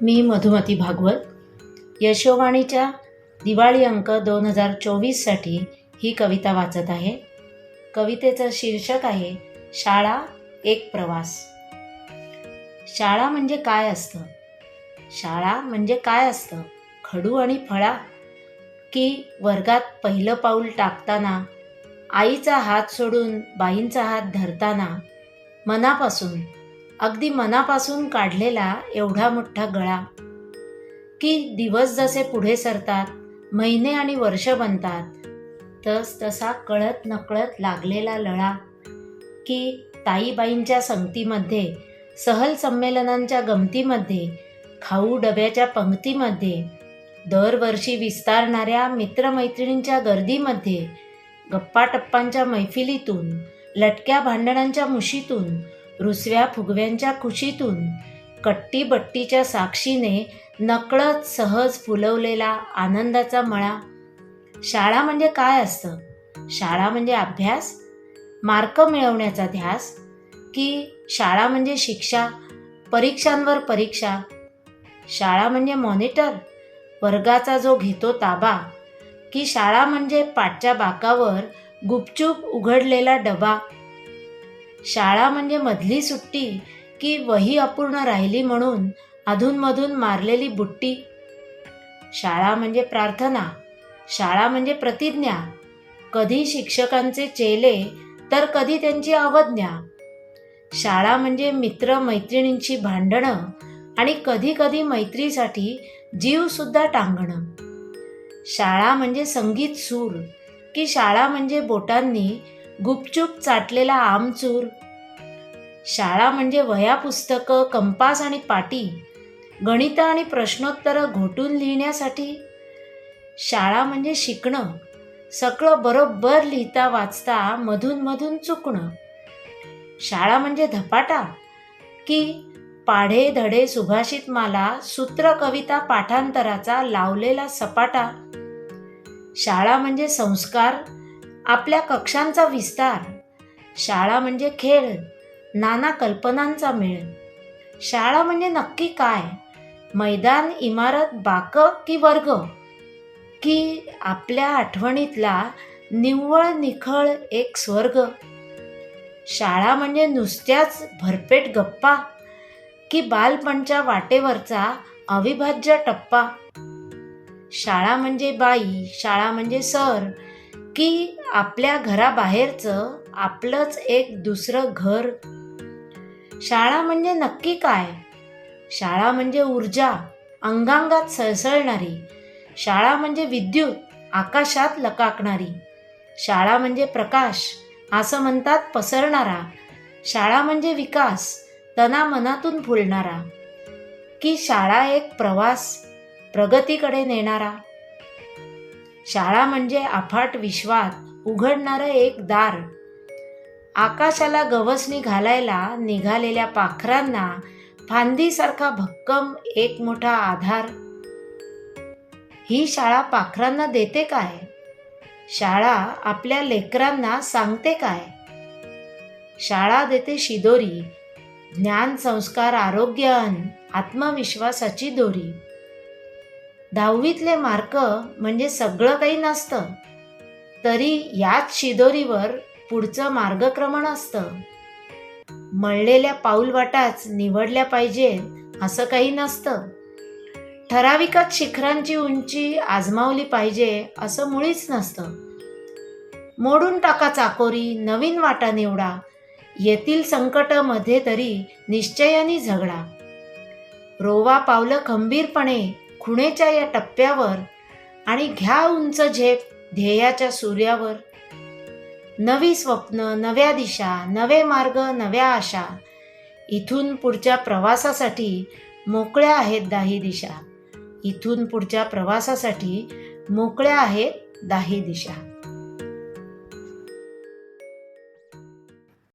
मी मधुमती भागवत. यशोवाणीच्या दिवाळी अंक दोन हजार चोवीससाठी ही कविता वाचत आहे. कवितेचं शीर्षक आहे शाळा एक प्रवास. शाळा म्हणजे काय असतं? शाळा म्हणजे काय असतं? खडू आणि फळा? की वर्गात पहिलं पाऊल टाकताना आईचा हात सोडून बाईंचा हात धरताना मनापासून अगदी मनापासून काढलेला एवढा मोठा गळा. की दिवस जसे पुढे सरतात महिने आणि वर्ष बनतात तस तसा कळत नकळत लागलेला लळा. की ताईबाईंच्या संगतीमध्ये सहल संमेलनांच्या गमतीमध्ये खाऊ डब्याच्या पंक्तीमध्ये दरवर्षी विस्तारणाऱ्या मित्रमैत्रिणींच्या गर्दीमध्ये गप्पाटप्पांच्या मैफिलीतून लटक्या भांडणांच्या मुशीतून रुसव्या फुगव्यांच्या खुशीतून कट्टीबट्टीच्या साक्षीने नकळत सहज फुलवलेला आनंदाचा मळा. शाळा म्हणजे काय असतं? शाळा म्हणजे अभ्यास? मार्क मिळवण्याचा ध्यास? की शाळा म्हणजे शिक्षा? परीक्षांवर परीक्षा? शाळा म्हणजे मॉनिटर? वर्गाचा जो घेतो ताबा? की शाळा म्हणजे पाठच्या बाकावर गुपचूप उघडलेला डबा? शाळा म्हणजे मधली सुट्टी की वही अपूर्ण राहिली म्हणून अधूनमधून मारलेली बुट्टी. शाळा म्हणजे प्रार्थना शाळा म्हणजे प्रतिज्ञा. कधी शिक्षकांचे चेले तर कधी त्यांची अवज्ञा. शाळा म्हणजे मित्र मैत्रिणींची भांडणं आणि कधी कधी मैत्रीसाठी जीवसुद्धा टांगणं. शाळा म्हणजे संगीत सूर की शाळा म्हणजे बोटांनी गुपचूप चाटलेला आमचूर. शाळा म्हणजे वह्या पुस्तकं कंपास आणि पाटी. गणितं आणि प्रश्नोत्तरं घोटून लिहिण्यासाठी. शाळा म्हणजे शिकणं. सगळं बरोबर लिहिता वाचता मधून मधून चुकणं. शाळा म्हणजे धपाटा. की पाढे धडे सुभाषित माला सूत्र कविता पाठांतराचा लावलेला सपाटा. शाळा म्हणजे संस्कार. आपल्या कक्षांचा विस्तार. शाळा म्हणजे खेळ. नाना कल्पनांचा मेळ. शाळा म्हणजे नक्की काय? मैदान इमारत बाक की वर्ग? की आपल्या आठवणीतला निव्वळ निखळ एक स्वर्ग? शाळा म्हणजे नुसत्याच भरपेट गप्पा की बालपणच्या वाटेवरचा अविभाज्य टप्पा. शाळा म्हणजे बाई शाळा म्हणजे सर की आपल्या घराबाहेरचं आपलंच एक दुसरं घर. शाळा म्हणजे नक्की काय? शाळा म्हणजे ऊर्जा अंगांगात सळसळणारी. शाळा म्हणजे विद्युत आकाशात लकाकणारी. शाळा म्हणजे प्रकाश असं म्हणतात पसरणारा. शाळा म्हणजे विकास तना मनातून फुलणारा. की शाळा एक प्रवास प्रगतीकडे नेणारा. शाळा म्हणजे अफाट विश्वात उघडणारं एक दार. आकाशाला गवसणी घालायला निघालेल्या पाखरांना फांदीसारखा भक्कम एक मोठा आधार. ही शाळा पाखरांना देते काय? शाळा आपल्या लेकरांना सांगते काय? शाळा देते शिदोरी ज्ञान संस्कार आरोग्य अन आत्मविश्वासाची दोरी. दहावीतले मार्क म्हणजे सगळं काही नसतं. तरी याच शिदोरीवर पुढचं मार्गक्रमण असतं. मळलेल्या पाऊलवाटाच निवडल्या पाहिजे असं काही नसतं. ठराविकच शिखरांची उंची आजमावली पाहिजे असं मुळीच नसतं. मोडून टाका चाकोरी नवीन वाटा निवडा. येथील संकटमध्ये तरी निश्चयाने झगडा. रोवा पावलं खंबीरपणे खुणेच्या या टप्प्यावर आणि घ्या उंच झेप ध्येयाच्या सूर्यावर. नवी स्वप्न नव्या दिशा नवे मार्ग नव्या आशा इथून पुढच्या प्रवासासाठी मोकळ्या आहेत दाही दिशा. इथून पुढच्या प्रवासासाठी मोकळ्या आहेत दाही दिशा.